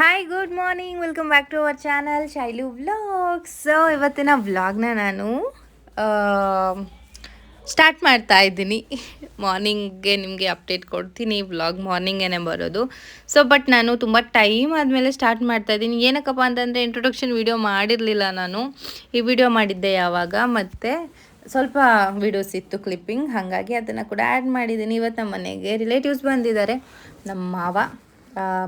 Hi good morning welcome back to our channel Shailu vlogs so ಇವತ್ತಿನ ವ್ಲಾಗ್ನ ನಾನು start ಮಾಡ್ತಾ ಇದ್ದೀನಿ. ಮಾರ್ನಿಂಗ್ಗೆ ನಿಮಗೆ ಅಪ್ಡೇಟ್ ಕೊಡ್ತೀನಿ. ವ್ಲಾಗ್ ಮಾರ್ನಿಂಗೇನೆ ಬರೋದು. ಸೊ ಬಟ್ ನಾನು ತುಂಬ ಟೈಮ್ ಆದಮೇಲೆ ಸ್ಟಾರ್ಟ್ ಮಾಡ್ತಾ ಇದ್ದೀನಿ. ಏನಕ್ಕಪ್ಪ ಅಂತಂದರೆ ಇಂಟ್ರೊಡಕ್ಷನ್ ವಿಡಿಯೋ ಮಾಡಿರಲಿಲ್ಲ ನಾನು. ಈ ವಿಡಿಯೋ ಮಾಡಿದ್ದೆ ಯಾವಾಗ? ಮತ್ತು ಸ್ವಲ್ಪ ವೀಡಿಯೋಸ್ ಇತ್ತು ಕ್ಲಿಪ್ಪಿಂಗ್ ಹಾಗಾಗಿ ಅದನ್ನು ಕೂಡ ಆ್ಯಡ್ ಮಾಡಿದ್ದೀನಿ. ಇವತ್ತು ನಮ್ಮ ಮನೆಗೆ ರಿಲೇಟಿವ್ಸ್ ಬಂದಿದ್ದಾರೆ. ನಮ್ಮ ಮಾವ.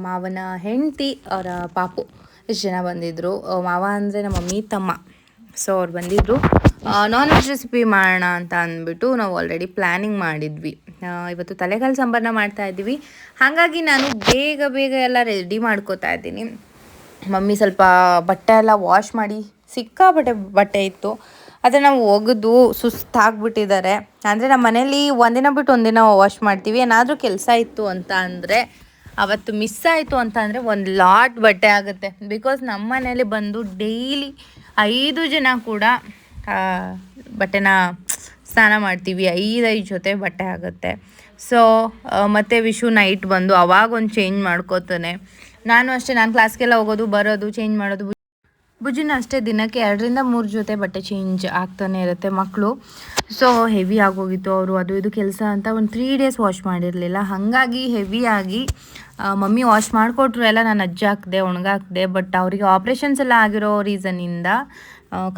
ಮಾವನ ಹೆಂಡತಿ ಅವರ ಪಾಪು. ಎಷ್ಟು ಜನ ಬಂದಿದ್ದರು ಮಾವ ಅಂದರೆ ನಮ್ಮ ಮಮ್ಮಿ, ತಮ್ಮ. ಸೊ ಅವ್ರು ಬಂದಿದ್ದರು ನಾನ್ ವೆಜ್ ರೆಸಿಪಿ ಮಾಡೋಣ ಅಂತ ಅಂದ್ಬಿಟ್ಟು ನಾವು ಆಲ್ರೆಡಿ ಪ್ಲ್ಯಾನಿಂಗ್ ಮಾಡಿದ್ವಿ. ಇವತ್ತು ತಲೆಕಾಲು ಸಾಂಬಾರನ್ನ ಮಾಡ್ತಾ ಇದ್ದೀವಿ. ಹಾಗಾಗಿ ನಾನು ಬೇಗ ಬೇಗ ಎಲ್ಲ ರೆಡಿ ಮಾಡ್ಕೋತಾ ಇದ್ದೀನಿ. ಮಮ್ಮಿ ಸ್ವಲ್ಪ ಬಟ್ಟೆ ಎಲ್ಲ ವಾಶ್ ಮಾಡಿ, ಸಿಕ್ಕಾಪಟ್ಟೆ ಬಟ್ಟೆ ಇತ್ತು. ಅದನ್ನು ಒಗೆದು ಸುಸ್ತಾಗ್ಬಿಟ್ಟಿದ್ದಾರೆ. ಅಂದರೆ ನಮ್ಮ ಮನೇಲಿ ಒಂದಿನ ಬಿಟ್ಟು ಒಂದಿನ ವಾಶ್ ಮಾಡ್ತೀವಿ. ಏನಾದರೂ ಕೆಲಸ ಇತ್ತು ಅಂತ ಅಂದರೆ ಅವತ್ತು ಮಿಸ್ ಆಯಿತು ಅಂತ ಅಂದರೆ ಒಂದು ಲಾಟ್ ಬಟ್ಟೆ ಆಗುತ್ತೆ. ಬಿಕಾಸ್ ನಮ್ಮ ಮನೇಲಿ ಬಂದು ಡೈಲಿ ಐದು ಜನ ಕೂಡ ಬಟ್ಟೆನ ಸ್ನಾನ ಮಾಡ್ತೀವಿ. ಐದೈದು ಜೊತೆ ಬಟ್ಟೆ ಆಗುತ್ತೆ. ಸೊ ಮತ್ತು ವಿಶು ನೈಟ್ ಬಂದು ಅವಾಗ ಒಂದು ಚೇಂಜ್ ಮಾಡ್ಕೋತಾನೆ. ನಾನು ಅಷ್ಟೇ, ನಾನು ಕ್ಲಾಸ್ಗೆಲ್ಲ ಹೋಗೋದು, ಬರೋದು ಚೇಂಜ್ ಮಾಡೋದು. ಬುಜಿನ ಅಷ್ಟೇ ದಿನಕ್ಕೆ ಎರಡರಿಂದ ಮೂರು ಜೊತೆ ಬಟ್ಟೆ ಚೇಂಜ್ ಆಗ್ತಾನೆ ಇರುತ್ತೆ ಮಕ್ಕಳು ಸೊ ಹೆವಿ ಆಗೋಗಿತ್ತು ಅವರು. ಅದು ಇದು ಕೆಲಸ ಅಂತ ಒಂದು ತ್ರೀ ಡೇಸ್ ವಾಶ್ ಮಾಡಿರಲಿಲ್ಲ. ಹಾಗಾಗಿ ಹೆವಿಯಾಗಿ ಮಮ್ಮಿ ವಾಶ್ ಮಾಡಿಕೊಟ್ರು ಎಲ್ಲ, ನಾನು ಅಜ್ಜ ಹಾಕಿದೆ ಒಣಗಾಕಿದೆ ಬಟ್ ಅವರಿಗೆ ಆಪ್ರೇಷನ್ಸ್ ಎಲ್ಲ ಆಗಿರೋ ರೀಸನ್ನಿಂದ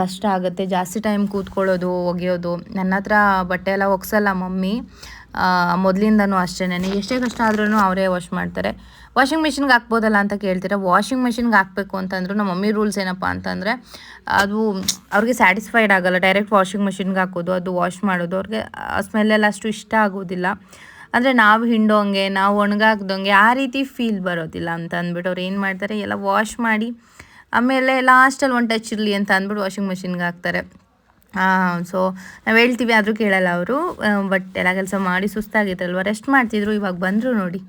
ಕಷ್ಟ ಆಗುತ್ತೆ. ಜಾಸ್ತಿ ಟೈಮ್ ಕೂತ್ಕೊಳ್ಳೋದು, ಒಗೆಯೋದು. ನನ್ನ ಹತ್ರ ಬಟ್ಟೆ ಎಲ್ಲ ಒಗ್ಸಲ್ಲ ಮಮ್ಮಿ. ಮೊದಲಿಂದನೂ ಅಷ್ಟೇ. ನನಗೆ ಎಷ್ಟೇ ಕಷ್ಟ ಆದ್ರೂ ಅವರೇ ವಾಶ್ ಮಾಡ್ತಾರೆ. ವಾಷಿಂಗ್ ಮಿಷಿನ್ಗೆ ಹಾಕ್ಬೋದಲ್ಲ ಅಂತ ಕೇಳ್ತೀರಾ? ವಾಷಿಂಗ್ ಮಿಷಿನ್ಗೆ ಹಾಕ್ಬೇಕು ಅಂತಂದ್ರು ನಮ್ಮ ಮಮ್ಮಿ ರೂಲ್ಸ್ ಏನಪ್ಪ ಅಂತಂದರೆ, ಅದು ಅವ್ರಿಗೆ ಸ್ಯಾಟಿಸ್ಫೈಡ್ ಆಗೋಲ್ಲ. ಡೈರೆಕ್ಟ್ ವಾಷಿಂಗ್ ಮಿಷಿನ್ಗೆ ಹಾಕೋದು, ಅದು ವಾಶ್ ಮಾಡೋದು. ಅವ್ರಿಗೆ ಸ್ಮೆಲ್ಲೆಲ್ಲ ಅಷ್ಟು ಇಷ್ಟ ಆಗೋದಿಲ್ಲ. ಅಂದರೆ ನಾವು ಹಿಂಡೋಂಗೆ, ನಾವು ಒಣಗಾಕ್ದಂಗೆ ಆ ರೀತಿ ಫೀಲ್ ಬರೋದಿಲ್ಲ ಅಂತ ಅಂದ್ಬಿಟ್ಟು ಅವ್ರು ಏನು ಮಾಡ್ತಾರೆ, ಎಲ್ಲ ವಾಶ್ ಮಾಡಿ, ಆಮೇಲೆ ಲಾಸ್ಟಲ್ಲಿ ಒಂದು ಟಚ್ ಇರಲಿ ಅಂತ ಅಂದ್ಬಿಟ್ಟು ವಾಷಿಂಗ್ ಮಿಷಿನ್ಗೆ ಹಾಕ್ತಾರೆ. ಸೊ ನಾವು ಹೇಳ್ತೀವಿ, ಆದರೂ ಕೇಳಲ್ಲ ಅವರು ಬಟ್ ಎಲ್ಲ ಕೆಲಸ ಮಾಡಿ ಸುಸ್ತಾಗಿತ್ತಲ್ವ ರೆಸ್ಟ್ ಮಾಡ್ತಿದ್ರು, ಇವಾಗ ಬಂದರು ನೋಡಿ.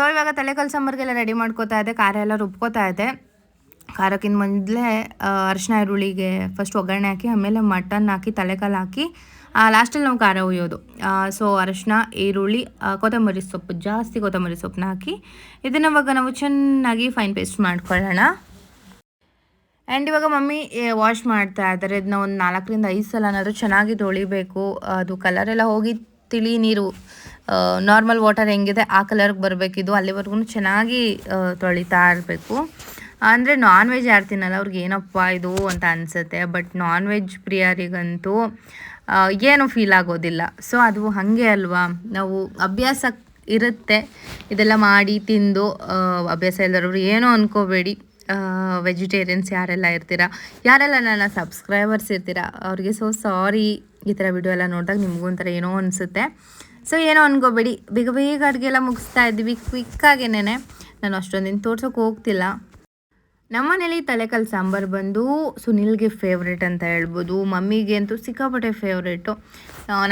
ಸೊ ಇವಾಗ ತಲೆಕಾಲು ಸಾಂಬಾರಿಗೆಲ್ಲ ರೆಡಿ ಮಾಡ್ಕೋತಾ ಇದೆ, ಖಾರ ಎಲ್ಲ ರುಬ್ಕೋತಾ ಇದೆ. ಖಾರಕ್ಕಿಂತ ಮೊದಲೇ ಅರಿಶಿನ, ಈರುಳ್ಳಿಗೆ ಫಸ್ಟ್ ಒಗ್ಗರಣೆ ಹಾಕಿ, ಆಮೇಲೆ ಮಟನ್ ಹಾಕಿ, ತಲೆಕಾಲು ಹಾಕಿ ಲಾಸ್ಟಲ್ಲಿ ನಾವು ಖಾರ ಹುಯ್ಯೋದು. ಸೊ ಅರಿಶಿನ, ಈರುಳ್ಳಿ ಕೊತ್ತಂಬರಿ ಸೊಪ್ಪು, ಜಾಸ್ತಿ ಕೊತ್ತಂಬರಿ ಸೊಪ್ಪನ್ನ ಹಾಕಿ, ಇದನ್ನು ಇವಾಗ ನಾವು ಚೆನ್ನಾಗಿ ಫೈನ್ ಪೇಸ್ಟ್ ಮಾಡ್ಕೊಳ್ಳೋಣ. ಆ್ಯಂಡ್ ಇವಾಗ ಮಮ್ಮಿ ವಾಶ್ ಮಾಡ್ತಾ ಇದ್ದಾರೆ. ಇದನ್ನ ಒಂದು ನಾಲ್ಕರಿಂದ ಐದು ಸಲನಾದರೂ ಚೆನ್ನಾಗಿ ತೊಳಿಬೇಕು ಅದು ಕಲರೆಲ್ಲ ಹೋಗಿ ತಿಳಿ ನೀರು ನಾರ್ಮಲ್ ವಾಟರ್ ಹೆಂಗಿದೆ, ಆ ಕಲರ್ಗೆ ಬರಬೇಕಿದು ಅಲ್ಲಿವರೆಗೂ ಚೆನ್ನಾಗಿ ತೊಳಿತಾ ಇರಬೇಕು. ಅಂದರೆ ನಾನ್ ವೆಜ್ ಯಾರು ತಿನ್ನಲ್ಲ ಅವ್ರಿಗೆ ಏನಪ್ಪ ಇದು ಅಂತ ಅನಿಸುತ್ತೆ. ಬಟ್ ನಾನ್ ವೆಜ್ ಪ್ರಿಯರಿಗಂತೂ ಏನು ಫೀಲ್ ಆಗೋದಿಲ್ಲ. ಸೊ ಅದು ಹಾಗೆ ಅಲ್ವಾ? ನಾವು ಅಭ್ಯಾಸ ಇರುತ್ತೆ. ಇದೆಲ್ಲ ಮಾಡಿ ತಿಂದು ಅಭ್ಯಾಸ ಇಲ್ಲದವ್ರು ಏನೋ ಅನ್ಕೋಬೇಡಿ. ವೆಜಿಟೇರಿಯನ್ಸ್ ಯಾರೆಲ್ಲ ಇರ್ತೀರಾ? ಯಾರೆಲ್ಲ ನನ್ನ ಸಬ್ಸ್ಕ್ರೈಬರ್ಸ್ ಇರ್ತೀರಾ? ಅವ್ರಿಗೆ ಸೊ ಸಾರಿ ಈ ಥರ ವಿಡಿಯೋ ಎಲ್ಲ ನೋಡಿದಾಗ ನಿಮಗೂ ಒಂಥರ ಏನೋ ಅನಿಸುತ್ತೆ. ಸೊ ಏನೋ ಅನ್ಕೋಬೇಡಿ. ಬೇಗ ಬೇಗ ಅಡುಗೆ ಎಲ್ಲ ಮುಗಿಸ್ತಾ ಇದ್ದೀವಿ. ಕ್ವಿಕ್ಕಾಗೇನೆ ನಾನು ಅಷ್ಟೊಂದಿನ ತೋರ್ಸೋಕೆ ಹೋಗ್ತಿಲ್ಲ. ನಮ್ಮನೇಲಿ ತಲೆಕಲ್ ಸಾಂಬಾರು ಬಂದು ಸುನಿಲ್ಗೆ ಫೇವ್ರೇಟ್ ಅಂತ ಹೇಳ್ಬೋದು. ಮಮ್ಮಿಗೆ ಅಂತೂ ಸಿಕ್ಕಾಪಟ್ಟೆ ಫೇವ್ರೇಟು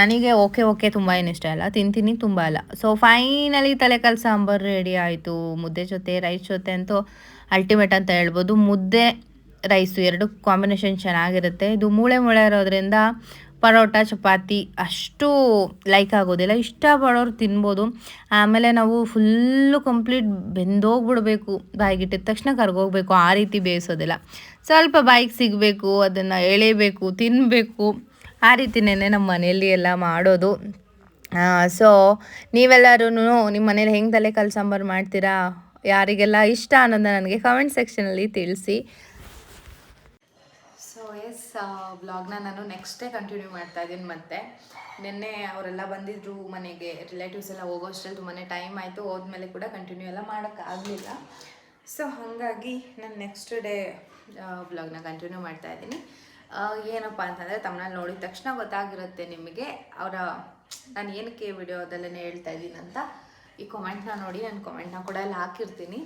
ನನಗೆ ಓಕೆ ಓಕೆ ತುಂಬ ಏನು ಇಷ್ಟ ಇಲ್ಲ. ತಿಂತೀನಿ ತುಂಬ ಅಲ್ಲ ಸೊ ಫೈನಲಿ ತಲೆಕಲ್ ಸಾಂಬಾರು ರೆಡಿ ಆಯಿತು. ಮುದ್ದೆ ಜೊತೆ ರೈಸ್ ಜೊತೆ ಅಂತೂ ಅಲ್ಟಿಮೇಟ್ ಅಂತ ಹೇಳ್ಬೋದು. ಮುದ್ದೆ ರೈಸು ಎರಡು ಕಾಂಬಿನೇಷನ್ ಚೆನ್ನಾಗಿರುತ್ತೆ. ಇದು ಮೂಳೆ ಮೂಳೆ ಇರೋದ್ರಿಂದ ಪರೋಟ, ಚಪಾತಿ ಅಷ್ಟು ಲೈಕ್ ಆಗೋದಿಲ್ಲ. ಇಷ್ಟಪಡೋರು ತಿನ್ಬೋದು. ಆಮೇಲೆ ನಾವು ಫುಲ್ಲು ಕಂಪ್ಲೀಟ್ ಬೆಂದೋಗ್ಬಿಡ್ಬೇಕು. ಬಾಯಿಗಿಟ್ಟಿದ ತಕ್ಷಣ ಕರ್ಗೋಗ್ಬೇಕು. ಆ ರೀತಿ ಬೇಯಿಸೋದಿಲ್ಲ. ಸ್ವಲ್ಪ ಬಾಯಿಗೆ ಸಿಗಬೇಕು, ಅದನ್ನು ಎಳೆಯಬೇಕು ತಿನ್ನಬೇಕು ಆ ರೀತಿನೇ ನಮ್ಮ ಮನೆಯಲ್ಲಿ ಎಲ್ಲ ಮಾಡೋದು. ಸೊ ನೀವೆಲ್ಲರೂ ನಿಮ್ಮ ಮನೇಲಿ ಹೆಂಗೆ ತಲೆ ಕಲ್ಸಾಂಬಾರು ಮಾಡ್ತೀರಾ? ಯಾರಿಗೆಲ್ಲ ಇಷ್ಟ ಅನ್ನೋದನ್ನ ನನಗೆ ಕಮೆಂಟ್ ಸೆಕ್ಷನಲ್ಲಿ ತಿಳಿಸಿ. ಸೊ ಎಸ್ ಬ್ಲಾಗ್ನ ನಾನು ನೆಕ್ಸ್ಟ್ ಡೇ ಕಂಟಿನ್ಯೂ ಮಾಡ್ತಾ ಇದ್ದೀನಿ ಮತ್ತೆ. ನಿನ್ನೆ ಅವರೆಲ್ಲ ಬಂದಿದ್ರು ಮನೆಗೆ ರಿಲೇಟಿವ್ಸ್ ಎಲ್ಲ ಹೋಗೋ ಅಷ್ಟರಲ್ಲಿ ತುಂಬಾ ಟೈಮ್ ಆಯಿತು, ಹೋದ್ಮೇಲೆ ಕೂಡ ಕಂಟಿನ್ಯೂ ಎಲ್ಲ ಮಾಡೋಕ್ಕಾಗಲಿಲ್ಲ ಸೊ ಹಾಗಾಗಿ ನಾನು ನೆಕ್ಸ್ಟ್ ಡೇ ಬ್ಲಾಗ್ನ ಕಂಟಿನ್ಯೂ ಮಾಡ್ತಾ ಇದ್ದೀನಿ. ಏನಪ್ಪ ಅಂತಂದರೆ ತಮ್ಮನಲ್ಲಿ ನೋಡಿದ ತಕ್ಷಣ ಗೊತ್ತಾಗಿರುತ್ತೆ ನಿಮಗೆ. ಅವರ, ನಾನು ಏನಕ್ಕೆ ವಿಡಿಯೋದಲ್ಲೇ ಹೇಳ್ತಾ ಇದ್ದೀನಿ ಅಂತ. ಈ ಕಾಮೆಂಟ್ನ ನೋಡಿ, ನಾನು ಕಾಮೆಂಟ್ನ ಕೂಡ ಎಲ್ಲ ಹಾಕಿರ್ತೀನಿ.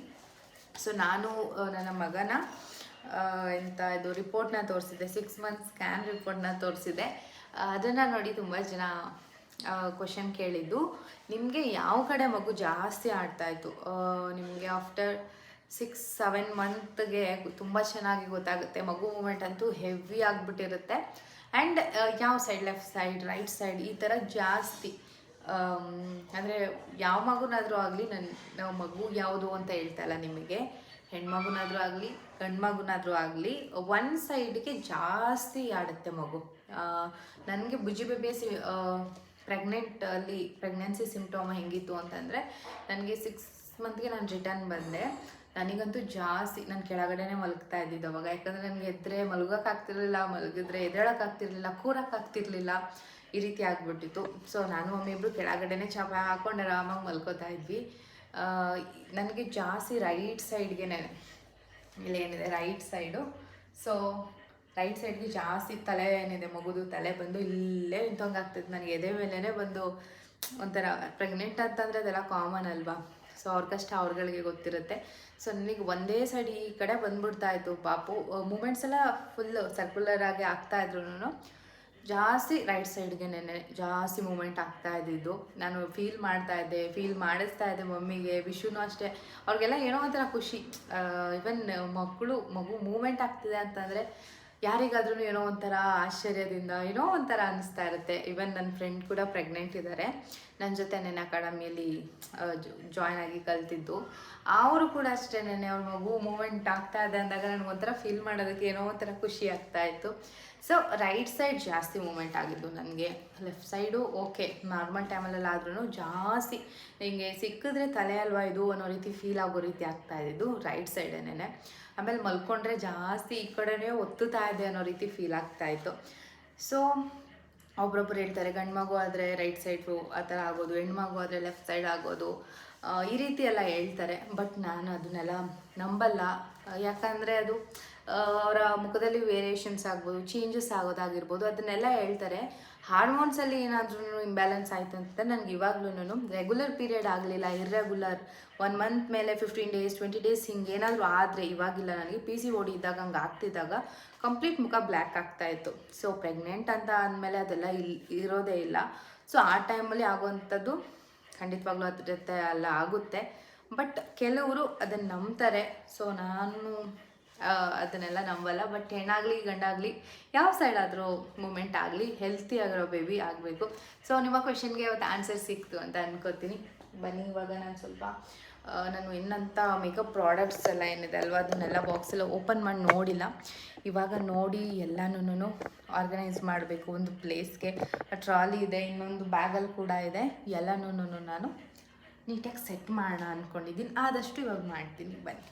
ಸೊ ನಾನು ನನ್ನ ಮಗನ ಎಂತ ಇದು ರಿಪೋರ್ಟ್ನ ತೋರಿಸಿದೆ. ಸಿಕ್ಸ್ ಮಂತ್ ಸ್ಕ್ಯಾನ್ ರಿಪೋರ್ಟ್ನ ತೋರಿಸಿದೆ. ಅದನ್ನು ನೋಡಿ ತುಂಬ ಜನ ಕ್ವಶನ್ ಕೇಳಿದ್ದು. ನಿಮಗೆ ಯಾವ ಕಡೆ ಮಗು ಜಾಸ್ತಿ ಆಡ್ತಾಯಿತ್ತು ನಿಮಗೆ ಆಫ್ಟರ್ ಸಿಕ್ಸ್ ಸೆವೆನ್ ಮಂತ್ಗೆ ತುಂಬ ಚೆನ್ನಾಗಿ ಗೊತ್ತಾಗುತ್ತೆ. ಮಗು ಮೂಮೆಂಟ್ ಅಂತೂ ಹೆವಿ ಆಗಿಬಿಟ್ಟಿರುತ್ತೆ. ಆ್ಯಂಡ್ ಯಾವ side left side right side ಈ ಥರ ಜಾಸ್ತಿ ಅಂದರೆ ಯಾವ ಮಗುನಾದರೂ ಆಗಲಿ ನನ್ನ ಮಗು ಯಾವುದು ಅಂತ ಹೇಳ್ತಾ ಇಲ್ಲ ನಿಮಗೆ. ಹೆಣ್ಮಗುನಾದರೂ ಆಗಲಿ ಗಂಡು ಮಗುನಾದರೂ ಆಗಲಿ ಒನ್ ಸೈಡ್ಗೆ ಜಾಸ್ತಿ ಆಡುತ್ತೆ ಮಗು. ನನಗೆ ಬುಜ್ಜಿ ಬೇಬಿ ಸಿ ಪ್ರೆಗ್ನೆಂಟ್ ಅಲ್ಲಿ ಪ್ರೆಗ್ನೆನ್ಸಿ ಸಿಂಪ್ಟಮ್ ಹೆಂಗಿತ್ತು ಅಂತಂದರೆ, ನನಗೆ ಸಿಕ್ಸ್ ಮಂತ್ಗೆ ನಾನು ರಿಟರ್ನ್ ಬಂದೆ. ನನಗಂತೂ ಜಾಸ್ತಿ, ನಾನು ಕೆಳಗಡೆನೇ ಮಲಗ್ತಾ ಇದ್ದಿದ್ದು ಅವಾಗ. ಯಾಕಂದರೆ ನನಗೆ ಎದ್ರೆ ಮಲಗೋಕ್ಕಾಗ್ತಿರ್ಲಿಲ್ಲ ಮಲಗಿದ್ರೆ ಎದ್ದೇಳೋಕ್ಕಾಗ್ತಿರ್ಲಿಲ್ಲ ಕೂರಕ್ಕಾಗ್ತಿರ್ಲಿಲ್ಲ ಈ ರೀತಿ ಆಗ್ಬಿಟ್ಟಿತ್ತು. ಸೊ ನಾನು ಮಮ್ಮಿ ಇಬ್ಬರು ಕೆಳಗಡೆನೇ ಚಾಪ ಹಾಕೊಂಡು, ಆರಾಮಾಗಿ ಮಲ್ಕೋತಾ ಇದ್ವಿ. ನನಗೆ ಜಾಸ್ತಿ ರೈಟ್ ಸೈಡ್ಗೆ ಇಲ್ಲಿ ಏನಿದೆ? ರೈಟ್ ಸೈಡು ಸೊ ರೈಟ್ ಸೈಡ್ಗೆ ಜಾಸ್ತಿ ತಲೆ ಏನಿದೆ? ಮಗುದು ತಲೆ ಬಂದು ಇಲ್ಲೇ ನಿಂತಂಗೆ ಆಗ್ತದೆ ನನಗೆ ಎದೆ ಮೇಲೇ ಬಂದು ಒಂಥರ ಪ್ರೆಗ್ನೆಂಟ್ ಅಂತಂದರೆ ಅದೆಲ್ಲ ಕಾಮನ್ ಅಲ್ವಾ? ಸೊ ಅವ್ರ ಕಷ್ಟ ಅವ್ರಗಳಿಗೆ ಗೊತ್ತಿರುತ್ತೆ. ಸೊ ನನಗೆ ಒಂದೇ ಸೈಡ್ ಈ ಕಡೆ ಬಂದ್ಬಿಡ್ತಾ ಇತ್ತು. ಪಾಪು ಮೂಮೆಂಟ್ಸ್ ಎಲ್ಲ ಫುಲ್ ಸರ್ಕ್ಯುಲರ್ ಆಗಿ ಆಗ್ತಾ ಇದ್ರು ಜಾಸ್ತಿ ರೈಟ್ ಸೈಡ್ಗೆ ನೆನೆ ಜಾಸ್ತಿ ಮೂಮೆಂಟ್ ಆಗ್ತಾ ಇದ್ದಿದ್ದು. ನಾನು ಫೀಲ್ ಮಾಡ್ತಾ ಇದ್ದೆ ಫೀಲ್ ಮಾಡಿಸ್ತಾ ಇದ್ದೆ ಮಮ್ಮಿಗೆ, ವಿಶುನು ಅಷ್ಟೇ. ಅವ್ರಿಗೆಲ್ಲ ಏನೋ ಒಂಥರ ಖುಷಿ. ಇವನ್ ಮಕ್ಕಳು ಮಗು ಮೂಮೆಂಟ್ ಆಗ್ತಿದೆ ಅಂತಂದರೆ ಯಾರಿಗಾದ್ರೂ ಏನೋ ಒಂಥರ ಆಶ್ಚರ್ಯದಿಂದ ಏನೋ ಒಂಥರ ಅನಿಸ್ತಾ ಇರುತ್ತೆ. ಇವನ್ ನನ್ನ ಫ್ರೆಂಡ್ ಕೂಡ ಪ್ರೆಗ್ನೆಂಟ್ ಇದ್ದಾರೆ ನನ್ನ ಜೊತೆ ನೆನೆ ಅಕಾಡೆಮಿಯಲ್ಲಿ ಜಾಯ್ನ್ ಆಗಿ ಕಲ್ತಿದ್ದು. ಅವರು ಕೂಡ ಅಷ್ಟೇ ನೆನೆ ಅವ್ರ ಮಗು ಮೂಮೆಂಟ್ ಆಗ್ತಾ ಇದೆ ಅಂದಾಗ ನನಗೆ ಒಂಥರ ಫೀಲ್ ಮಾಡೋದಕ್ಕೆ ಏನೋ ಒಂಥರ ಖುಷಿ ಆಗ್ತಾ ಇತ್ತು. ಸೊ ರೈಟ್ ಸೈಡ್ ಜಾಸ್ತಿ ಮೂಮೆಂಟ್ ಆಗಿದ್ದು ನನಗೆ. ಲೆಫ್ಟ್ ಸೈಡು ಓಕೆ ನಾರ್ಮಲ್ ಟೈಮಲ್ಲೆಲ್ಲ ಆದ್ರೂ ಜಾಸ್ತಿ. ಹಿಂಗೆ ಸಿಕ್ಕಿದ್ರೆ ತಲೆ ಅಲ್ವಾ ಇದು ಅನ್ನೋ ರೀತಿ ಫೀಲ್ ಆಗೋ ರೀತಿ ಆಗ್ತಾ ಇದ್ದಿದ್ದು. ರೈಟ್ ಸೈಡೇನೆ ಆಮೇಲೆ ಮಲ್ಕೊಂಡ್ರೆ ಜಾಸ್ತಿ ಈ ಕಡೆನೇ ಒತ್ತುತ್ತಾ ಇದೆ ಅನ್ನೋ ರೀತಿ ಫೀಲ್ ಆಗ್ತಾ ಇತ್ತು. ಸೊ ಒಬ್ರೊಬ್ರು ಹೇಳ್ತಾರೆ, ಗಂಡು ಮಗು ಆದರೆ ರೈಟ್ ಸೈಡು ಆ ಥರ ಆಗೋದು ಹೆಣ್ಮಗು ಆದರೆ ಲೆಫ್ಟ್ ಸೈಡ್ ಆಗೋದು. ಈ ರೀತಿ ಎಲ್ಲ ಹೇಳ್ತಾರೆ. ಬಟ್ ನಾನು ಅದನ್ನೆಲ್ಲ ನಂಬಲ್ಲ. ಯಾಕಂದರೆ ಅದು ಅವರ ಮುಖದಲ್ಲಿ ವೇರಿಯೇಷನ್ಸ್ ಆಗ್ಬೋದು ಚೇಂಜಸ್ ಆಗೋದಾಗಿರ್ಬೋದು, ಅದನ್ನೆಲ್ಲ ಹೇಳ್ತಾರೆ. ಹಾರ್ಮೋನ್ಸಲ್ಲಿ ಏನಾದ್ರೂ ಇಂಬ್ಯಾಲೆನ್ಸ್ ಆಯಿತು ಅಂತ ನನಗೆ ಇವಾಗ್ಲೂ ರೆಗ್ಯುಲರ್ ಪೀರಿಯಡ್ ಆಗಲಿಲ್ಲ ಇರ್ರೆಗ್ಯುಲರ್ ಒನ್ ಮಂತ್ ಮೇಲೆ ಫಿಫ್ಟೀನ್ ಡೇಸ್ ಟ್ವೆಂಟಿ ಡೇಸ್ ಹಿಂಗೆ ಏನಾದರೂ ಆದರೆ ಇವಾಗಿಲ್ಲ ನನಗೆ. ಪಿ ಸಿ ಓಡಿ ಇದ್ದಾಗ, ಹಂಗೆ ಆಗ್ತಿದ್ದಾಗ ಕಂಪ್ಲೀಟ್ ಮುಖ ಬ್ಲ್ಯಾಕ್ ಆಗ್ತಾ ಇತ್ತು. ಸೊ ಪ್ರೆಗ್ನೆಂಟ್ ಅಂತ ಅಂದಮೇಲೆ ಅದೆಲ್ಲ ಇಲ್ಲಿ ಇರೋದೇ ಇಲ್ಲ. ಸೊ ಆ ಟೈಮಲ್ಲಿ ಆಗುವಂಥದ್ದು ಖಂಡಿತವಾಗ್ಲೂ ಅದ್ರ ಜೊತೆ ಎಲ್ಲ ಆಗುತ್ತೆ. ಬಟ್ ಕೆಲವರು ಅದನ್ನು ನಂಬ್ತಾರೆ. ಸೊ ನಾನು ಅದನ್ನೆಲ್ಲ ನಂಬಲ್ಲ. ಬಟ್ ಹೆಣ್ಣಾಗಲಿ, ಗಂಡಾಗಲಿ, ಯಾವ ಸೈಡ್ ಆದರೂ ಮೂಮೆಂಟ್ ಆಗಲಿ ಹೆಲ್ತಿ ಆಗಿರೋ ಬೇಬಿ ಆಗಬೇಕು. ಸೊ ನಿಮ್ಮ ಕ್ವೆಶನ್ಗೆ ಇವತ್ತು ಆನ್ಸರ್ ಸಿಕ್ತು ಅಂತ ಅಂದ್ಕೋತೀನಿ ಬನ್ನಿ, ಇವಾಗ ನಾನು ಸ್ವಲ್ಪ ನಾನು ಇನ್ನಂಥ ಮೇಕಪ್ ಪ್ರಾಡಕ್ಟ್ಸ್ ಎಲ್ಲ ಏನಿದೆ ಅಲ್ವಾ, ಅದನ್ನೆಲ್ಲ ಬಾಕ್ಸೆಲ್ಲ ಓಪನ್ ಮಾಡಿ ನೋಡಿಲ್ಲ. ಇವಾಗ ನೋಡಿ ಎಲ್ಲನೂ ಆರ್ಗನೈಸ್ ಮಾಡಬೇಕು ಒಂದು ಪ್ಲೇಸ್ಗೆ ಟ್ರಾಲಿ ಇದೆ, ಇನ್ನೊಂದು ಬ್ಯಾಗಲ್ಲಿ ಕೂಡ ಇದೆ. ಎಲ್ಲನೂ ನಾನು ನೀಟಾಗಿ ಸೆಟ್ ಮಾಡೋಣ ಅಂದ್ಕೊಂಡಿದ್ದೀನಿ ಆದಷ್ಟು ಇವಾಗ ಮಾಡ್ತೀನಿ. ಬನ್ನಿ.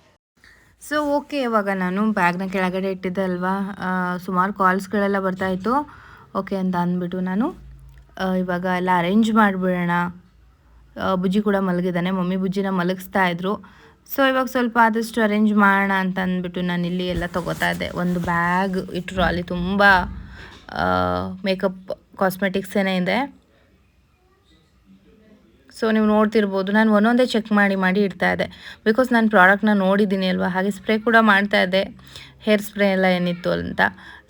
ಸೊ ಓಕೆ ಇವಾಗ ನಾನು ಬ್ಯಾಗ್ನ ಕೆಳಗಡೆ ಇಟ್ಟಿದ್ದೆ ಅಲ್ವಾ? ಸುಮಾರು ಕಾಲ್ಸ್ಗಳೆಲ್ಲ ಬರ್ತಾಯಿತ್ತು ಓಕೆ ಅಂತ ಅಂದ್ಬಿಟ್ಟು ನಾನು ಇವಾಗ ಎಲ್ಲ ಅರೇಂಜ್ ಮಾಡಿಬಿಡೋಣ. ಬುಜ್ಜಿ ಕೂಡ ಮಲಗಿದ್ದಾನೆ. ಮಮ್ಮಿ ಬುಜ್ಜಿನ ಮಲಗಿಸ್ತಾ ಇದ್ರು. ಸೊ ಇವಾಗ ಸ್ವಲ್ಪ ಆದಷ್ಟು ಅರೇಂಜ್ ಮಾಡೋಣ ಅಂತ ಅಂದ್ಬಿಟ್ಟು ನಾನು ಇಲ್ಲಿ ಎಲ್ಲ ತೊಗೋತಾ ಇದ್ದೆ. ಒಂದು ಬ್ಯಾಗ್ ಇಟ್ಟರು ಅಲ್ಲಿ ತುಂಬ ಮೇಕಪ್ ಕಾಸ್ಮೆಟಿಕ್ಸ್ ಏನೇ ಇದೆ. ಸೊ ನೀವು ನೋಡ್ತಿರ್ಬೋದು. ನಾನು ಒಂದೊಂದೇ ಚೆಕ್ ಮಾಡಿ ಮಾಡಿ ಇಡ್ತಾ ಇದ್ದೆ. ಬಿಕಾಸ್ ನಾನು ಪ್ರಾಡಕ್ಟ್ನ ನೋಡಿದ್ದೀನಿ ಅಲ್ವಾ? ಹಾಗೆ ಸ್ಪ್ರೇ ಕೂಡ ಮಾಡ್ತಾ ಇದ್ದೆ. ಹೇರ್ ಸ್ಪ್ರೇ ಎಲ್ಲ ಏನಿತ್ತು ಅಂತ.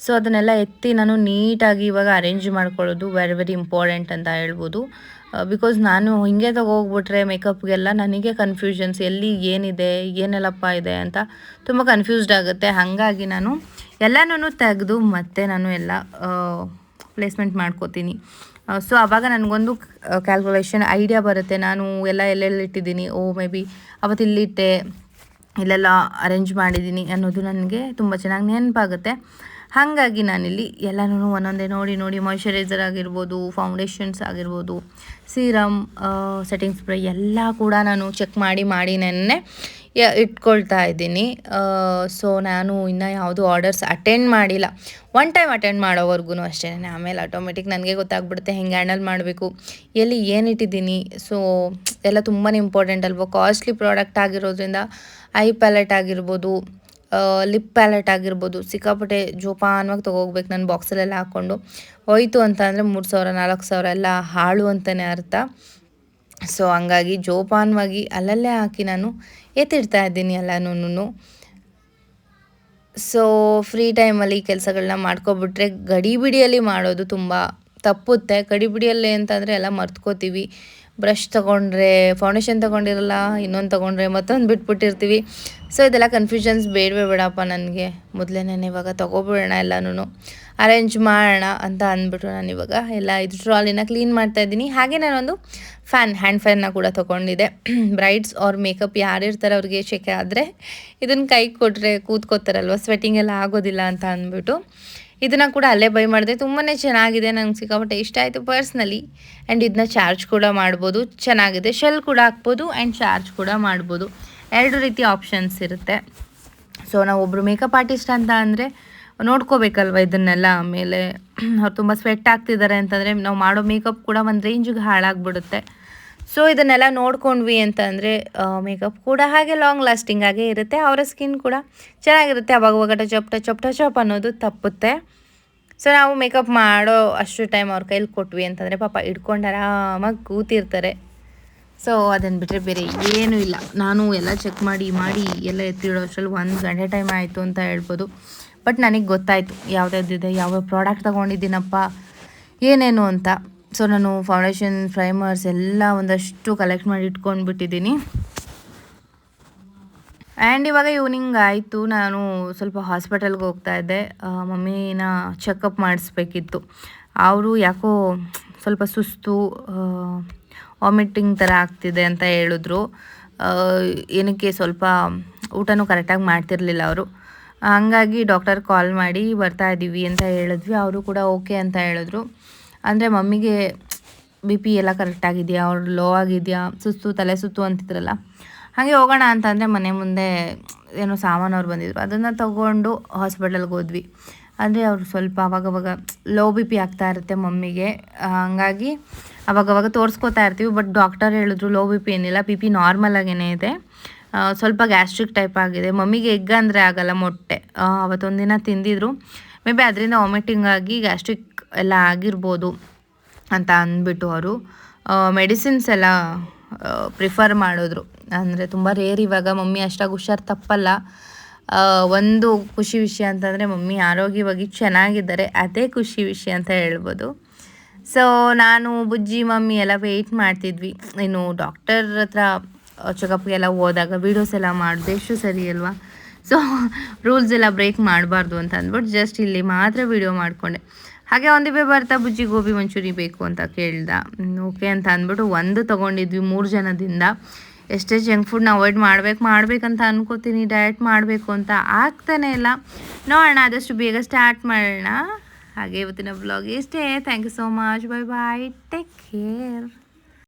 ಸೊ ಅದನ್ನೆಲ್ಲ ಎತ್ತಿ ನಾನು ನೀಟಾಗಿ ಇವಾಗ ಅರೇಂಜ್ ಮಾಡ್ಕೊಳ್ಳೋದು ವೆರಿ ವೆರಿ ಇಂಪಾರ್ಟೆಂಟ್ ಅಂತ ಹೇಳ್ಬೋದು. ಬಿಕಾಸ್ ನಾನು ಹಿಂಗೆ ತಗೋಗ್ಬಿಟ್ರೆ ಮೇಕಪ್ಗೆಲ್ಲ ನನಗೆ ಕನ್ಫ್ಯೂಷನ್ಸ್ ಎಲ್ಲಿ ಏನಿದೆ, ಏನೆಲ್ಲಪ್ಪ ಇದೆ ಅಂತ ತುಂಬ ಕನ್ಫ್ಯೂಸ್ಡ್ ಆಗುತ್ತೆ. ಹಾಗಾಗಿ ನಾನು ಎಲ್ಲನೂ ತೆಗೆದು ಮತ್ತೆ ನಾನು ಎಲ್ಲ ಪ್ಲೇಸ್ಮೆಂಟ್ ಮಾಡ್ಕೋತೀನಿ. ಸೊ ಆವಾಗ ನನಗೊಂದು ಕ್ಯಾಲ್ಕುಲೇಷನ್ ಐಡಿಯಾ ಬರುತ್ತೆ. ನಾನು ಎಲ್ಲ ಎಲ್ಲೆಲ್ಲಿ ಇಟ್ಟಿದ್ದೀನಿ? ಓ ಮೇ ಬಿ ಅವತ್ತು ಇಲ್ಲಿಟ್ಟೆ ಇಲ್ಲೆಲ್ಲ ಅರೇಂಜ್ ಮಾಡಿದ್ದೀನಿ ಅನ್ನೋದು ನನಗೆ ತುಂಬ ಚೆನ್ನಾಗಿ ನೆನಪಾಗುತ್ತೆ. ಹಾಗಾಗಿ ನಾನಿಲ್ಲಿ ಎಲ್ಲನೂ ಒಂದೊಂದೇ ನೋಡಿ ನೋಡಿ ಮಾಯ್ಶ್ಚರೈಸರ್ ಆಗಿರ್ಬೋದು ಫೌಂಡೇಶನ್ಸ್ ಆಗಿರ್ಬೋದು ಸೀರಮ್ ಸೆಟ್ಟಿಂಗ್ ಸ್ಪ್ರೇ ಎಲ್ಲ ಕೂಡ ನಾನು ಚೆಕ್ ಮಾಡಿ ಮಾಡಿ ನೆನ್ನೆ ಇಟ್ಕೊಳ್ತಾ ಇದ್ದೀನಿ. ಸೊ ನಾನು ಇನ್ನೂ ಯಾವುದು ಆರ್ಡರ್ಸ್ ಅಟೆಂಡ್ ಮಾಡಿಲ್ಲ. ಒನ್ ಟೈಮ್ ಅಟೆಂಡ್ ಮಾಡೋವರೆಗೂ ಅಷ್ಟೇ. ಆಮೇಲೆ ಆಟೋಮೆಟಿಕ್ ನನಗೆ ಗೊತ್ತಾಗ್ಬಿಡುತ್ತೆ ಹೆಂಗೆ ಹ್ಯಾಂಡಲ್ ಮಾಡಬೇಕು, ಎಲ್ಲಿ ಏನಿಟ್ಟಿದ್ದೀನಿ ಸೊ ಎಲ್ಲ ತುಂಬಾ ಇಂಪಾರ್ಟೆಂಟ್ ಅಲ್ವ? ಕಾಸ್ಟ್ಲಿ ಪ್ರಾಡಕ್ಟ್ ಆಗಿರೋದ್ರಿಂದ ಐ ಪ್ಯಾಲೆಟ್ ಆಗಿರ್ಬೋದು ಲಿಪ್ ಪ್ಯಾಲೆಟ್ ಆಗಿರ್ಬೋದು, ಸಿಕ್ಕಾಪಟ್ಟೆ ಜೋಪಾನವಾಗಿ ತೊಗೋಗ್ಬೇಕು ನಾನು ಬಾಕ್ಸಲ್ಲೆಲ್ಲ ಹಾಕ್ಕೊಂಡು ಹೋಯಿತು ಅಂತ ಅಂದರೆ ಮೂರು ಸಾವಿರ, ನಾಲ್ಕು ಸಾವಿರ ಎಲ್ಲ ಹಾಳು ಅಂತಲೇ ಅರ್ಥ. ಸೊ ಹಂಗಾಗಿ ಜೋಪಾನವಾಗಿ ಅಲ್ಲಲ್ಲೇ ಹಾಕಿ ನಾನು ಎತ್ತಿಡ್ತಾ ಇದ್ದೀನಿ ಎಲ್ಲನೂ ಸೊ ಫ್ರೀ ಟೈಮಲ್ಲಿ ಕೆಲಸಗಳನ್ನ ಮಾಡ್ಕೊಬಿಟ್ರೆ ಗಡಿಬಿಡಿಯಲ್ಲಿ ಮಾಡೋದು ತುಂಬ ತಪ್ಪುತ್ತೆ. ಗಡಿಬಿಡಿಯಲ್ಲಿ ಅಂತಂದರೆ ಎಲ್ಲ ಮರ್ತ್ಕೋತೀವಿ. ಬ್ರಷ್ ತೊಗೊಂಡ್ರೆ ಫೌಂಡೇಶನ್ ತೊಗೊಂಡಿರಲ್ಲ, ಇನ್ನೊಂದು ತೊಗೊಂಡ್ರೆ ಮತ್ತೊಂದು ಬಿಟ್ಬಿಟ್ಟಿರ್ತೀವಿ. ಸೊ ಇದೆಲ್ಲ ಕನ್ಫ್ಯೂಷನ್ಸ್ ಬೇಡವೇ ಬೇಡಪ್ಪ ನನಗೆ. ಮೊದಲೇ ನಾನು ಇವಾಗ ತೊಗೊಬಿಡೋಣ ಎಲ್ಲನೂ ಅರೇಂಜ್ ಮಾಡೋಣ ಅಂತ ಅಂದ್ಬಿಟ್ಟು ನಾನು ಇವಾಗ. ಎಲ್ಲ ಇದು ಟ್ರಾಲಿನ ಕ್ಲೀನ್ ಮಾಡ್ತಾ ಇದ್ದೀನಿ. ಹಾಗೆ ನಾನೊಂದು ಫ್ಯಾನ್ ಹ್ಯಾಂಡ್ ಫ್ಯಾನ್ನ ಕೂಡ ತೊಗೊಂಡಿದ್ದೆ. ಬ್ರೈಡ್ಸ್ ಆರ್ ಮೇಕಪ್ ಯಾರಿರ್ತಾರೆ ಅವ್ರಿಗೆ ಶೆಕೆ ಆದರೆ ಇದನ್ನು ಕೈ ಕೊಟ್ಟರೆ ಕೂತ್ಕೋತಾರಲ್ವ ಸ್ವೆಟ್ಟಿಂಗ್ ಎಲ್ಲ ಆಗೋದಿಲ್ಲ ಅಂತ ಅಂದ್ಬಿಟ್ಟು. ಇದನ್ನು ಕೂಡ ಅಲ್ಲೇ ಬೈ ಮಾಡಿದೆ. ತುಂಬಾ ಚೆನ್ನಾಗಿದೆ ನಂಗೆ ಸಿಕ್ಕಾಪಟ್ಟೆ ಇಷ್ಟ ಆಯಿತು ಪರ್ಸ್ನಲಿ. ಆ್ಯಂಡ್ ಇದನ್ನ ಚಾರ್ಜ್ ಕೂಡ ಮಾಡ್ಬೋದು. ಚೆನ್ನಾಗಿದೆ. ಶೆಲ್ ಕೂಡ ಹಾಕ್ಬೋದು ಆ್ಯಂಡ್ ಚಾರ್ಜ್ ಕೂಡ ಮಾಡ್ಬೋದು. ಎರಡು ರೀತಿ ಆಪ್ಷನ್ಸ್ ಇರುತ್ತೆ. ಸೊ ನಾವು ಒಬ್ಬರು ಮೇಕಪ್ ಆರ್ಟಿಸ್ಟ್ ಅಂತ ಅಂದರೆ ನೋಡ್ಕೋಬೇಕಲ್ವ ಇದನ್ನೆಲ್ಲ? ಆಮೇಲೆ, ಅವ್ರು ತುಂಬ ಸ್ವೆಟ್ ಆಗ್ತಿದ್ದಾರೆ ಅಂತಂದರೆ ನಾವು ಮಾಡೋ ಮೇಕಪ್ ಕೂಡ ಒಂದು ರೇಂಜಿಗೆ ಹಾಳಾಗ್ಬಿಡುತ್ತೆ. ಸೊ ಇದನ್ನೆಲ್ಲ ನೋಡ್ಕೊಂಡ್ವಿ ಅಂತಂದರೆ ಮೇಕಪ್ ಕೂಡ ಹಾಗೆ ಲಾಂಗ್ ಲಾಸ್ಟಿಂಗ್ ಆಗೇ ಇರುತ್ತೆ. ಅವರ ಸ್ಕಿನ್ ಕೂಡ ಚೆನ್ನಾಗಿರುತ್ತೆ. ಅವಾಗ ಟಚಪ್ ಟಚಪ್ ಟಚಪ್ ಅನ್ನೋದು ತಪ್ಪುತ್ತೆ. ಸೊ ನಾವು ಮೇಕಪ್ ಮಾಡೋ ಅಷ್ಟು ಟೈಮ್ ಅವ್ರ ಕೈಲಿ ಕೊಟ್ವಿ ಅಂತಂದರೆ, ಪಾಪ ಇಟ್ಕೊಂಡು ಆರಾಮಾಗಿ ಕೂತಿರ್ತಾರೆ. ಸೊ ಅದನ್ನು ಬಿಟ್ಟರೆ ಬೇರೆ ಏನೂ ಇಲ್ಲ. ನಾನು ಎಲ್ಲ ಚೆಕ್ ಮಾಡಿ ಮಾಡಿ, ಎಲ್ಲ ಎತ್ತಿಡೋ ಅಷ್ಟರಲ್ಲಿ ಒಂದು ಗಂಟೆ ಟೈಮ್ ಆಯಿತು ಅಂತ ಹೇಳ್ಬೋದು. ಬಟ್ ನನಗೆ ಗೊತ್ತಾಯಿತು ಯಾವ್ದಾವ್ದಿದೆ ಯಾವ್ಯಾವ ಪ್ರಾಡಕ್ಟ್ ತೊಗೊಂಡಿದ್ದೀನಪ್ಪ, ಏನೇನು ಅಂತ. ಸೊ ನಾನು ಫೌಂಡೇಶನ್ ಪ್ರೈಮರ್ಸ್ ಎಲ್ಲ ಒಂದಷ್ಟು ಕಲೆಕ್ಟ್ ಮಾಡಿ ಇಟ್ಕೊಂಡು ಬಿಟ್ಟಿದ್ದೀನಿ ಆ್ಯಂಡ್ ಇವಾಗ ಈವ್ನಿಂಗ್ ಆಯಿತು. ನಾನು ಸ್ವಲ್ಪ ಹಾಸ್ಪಿಟಲ್ಗೆ ಹೋಗ್ತಾ ಇದ್ದೆ. ಮಮ್ಮಿನ ಚೆಕಪ್ ಮಾಡಿಸ್ಬೇಕಿತ್ತು. ಅವರು ಯಾಕೋ ಸ್ವಲ್ಪ ಸುಸ್ತು ವಾಮಿಟಿಂಗ್ ಥರ ಆಗ್ತಿದೆ ಅಂತ ಹೇಳಿದ್ರು. ಏನಕ್ಕೆ ಸ್ವಲ್ಪ ಊಟನೂ ಕರೆಕ್ಟಾಗಿ ಮಾಡ್ತಿರ್ಲಿಲ್ಲ ಅವರು. ಹಂಗಾಗಿ ಡಾಕ್ಟರ್ ಕಾಲ್ ಮಾಡಿ ಬರ್ತಾ ಇದ್ದೀವಿ ಅಂತ ಹೇಳಿದ್ವಿ. ಅವರು ಕೂಡ ಓಕೆ ಅಂತ ಹೇಳಿದ್ರು. ಅಂದರೆ ಮಮ್ಮಿಗೆ ಬಿ ಪಿ ಎಲ್ಲ ಕರೆಕ್ಟಾಗಿದೆಯಾ ಅವ್ರು ಲೋ ಆಗಿದೆಯಾ? ಸುಸ್ತು ತಲೆ ಸುತ್ತು ಅಂತಿದ್ರಲ್ಲ. ಹಾಗೆ ಹೋಗೋಣ ಅಂತಂದರೆ ಮನೆ ಮುಂದೆ ಏನೋ ಸಾಮಾನು ಅವ್ರು ಬಂದಿದ್ರು. ಅದನ್ನು ತಗೊಂಡು ಹಾಸ್ಪಿಟಲ್ಗೆ ಹೋದ್ವಿ. ಅಂದರೆ ಅವ್ರು ಸ್ವಲ್ಪ ಅವಾಗವಾಗ ಲೋ ಬಿ ಪಿ ಆಗ್ತಾ ಇರುತ್ತೆ ಮಮ್ಮಿಗೆ. ಹಾಗಾಗಿ ಅವಾಗವಾಗ ತೋರಿಸ್ಕೊತಾ ಇರ್ತೀವಿ. ಬಟ್ ಡಾಕ್ಟರ್ ಹೇಳಿದ್ರು ಲೋ ಬಿ ಪಿ ಏನಿಲ್ಲ. ಬಿ ಪಿ ನಾರ್ಮಲ್ ಆಗೇನೆ ಇದೆ. ಸ್ವಲ್ಪ ಗ್ಯಾಸ್ಟ್ರಿಕ್ ಟೈಪ್ ಆಗಿದೆ. ಮಮ್ಮಿಗೆ ಎಗ್ ಅಂದರೆ ಆಗಲ್ಲ ಮೊಟ್ಟೆ. ಅವತ್ತೊಂದು ಅವತ್ತೊಂದಿನ ತಿಂದಿದ್ರು. ಮೇ ಬಿ ಅದರಿಂದ ವಾಮಿಟಿಂಗ್ ಆಗಿ ಗ್ಯಾಸ್ಟ್ರಿಕ್ ಎಲ್ಲ ಆಗಿರ್ಬೋದು ಅಂತ ಅಂದ್ಬಿಟ್ಟು ಅವರು ಮೆಡಿಸಿನ್ಸ್ ಎಲ್ಲ ಪ್ರಿಫರ್ ಮಾಡಿದ್ರು. ಅಂದರೆ ತುಂಬ ರೇರ್ ಇವಾಗ. ಮಮ್ಮಿ ಅಷ್ಟಾಗಿ ಹುಷಾರು ತಪ್ಪಲ್ಲ. ಒಂದು ಖುಷಿ ವಿಷಯ ಅಂತಂದರೆ ಮಮ್ಮಿ ಆರೋಗ್ಯವಾಗಿ ಚೆನ್ನಾಗಿದ್ದಾರೆ. ಅದೇ ಖುಷಿ ವಿಷಯ ಅಂತ ಹೇಳ್ಬೋದು. ಸೊ ನಾನು, ಬುಜ್ಜಿ, ಮಮ್ಮಿ ಎಲ್ಲ ವೆಯ್ಟ್ ಮಾಡ್ತಿದ್ವಿ. ಇನ್ನು ಡಾಕ್ಟರ್ ಹತ್ರ ಚೆಕಪ್ಗೆಲ್ಲ ಹೋದಾಗ ವೀಡಿಯೋಸ್ ಎಲ್ಲ ಮಾಡಿದೆ. ಎಷ್ಟು ಸರಿ ಅಲ್ವಾ? ಸೊ ರೂಲ್ಸ್ ಎಲ್ಲ ಬ್ರೇಕ್ ಮಾಡಬಾರ್ದು ಅಂತ ಅಂದ್ಬಿಟ್ಟು ಜಸ್ಟ್ ಇಲ್ಲಿ ಮಾತ್ರ ವೀಡಿಯೋ ಮಾಡಿಕೊಂಡೆ. ಹಾಗೆ ಒಂದಿವೆ ಬರ್ತಾ ಬುಜ್ಜಿ ಗೋಬಿ ಮಂಚೂರಿ ಬೇಕು ಅಂತ ಕೇಳ್ದ. ಓಕೆ ಅಂತ ಅಂದ್ಬಿಟ್ಟು ಒಂದು ತೊಗೊಂಡಿದ್ವಿ ಮೂರು ಜನದಿಂದ. ಎಷ್ಟೇ ಜಂಕ್ ಫುಡ್ನ ಅವಾಯ್ಡ್ ಮಾಡ್ಬೇಕು, ಮಾಡ್ಬೇಕಂತ ಅನ್ಕೋತೀನಿ ಡಯಟ್ ಮಾಡಬೇಕು ಅಂತ ಆಗ್ತಾನೆ ಇಲ್ಲ. ನೋಡೋಣ, ಆದಷ್ಟು ಬೇಗ ಸ್ಟಾರ್ಟ್ ಮಾಡೋಣ. ಹಾಗೆ ಇವತ್ತಿನ ಬ್ಲಾಗ್ ಇಷ್ಟೇ. Thank you so much bye bye take care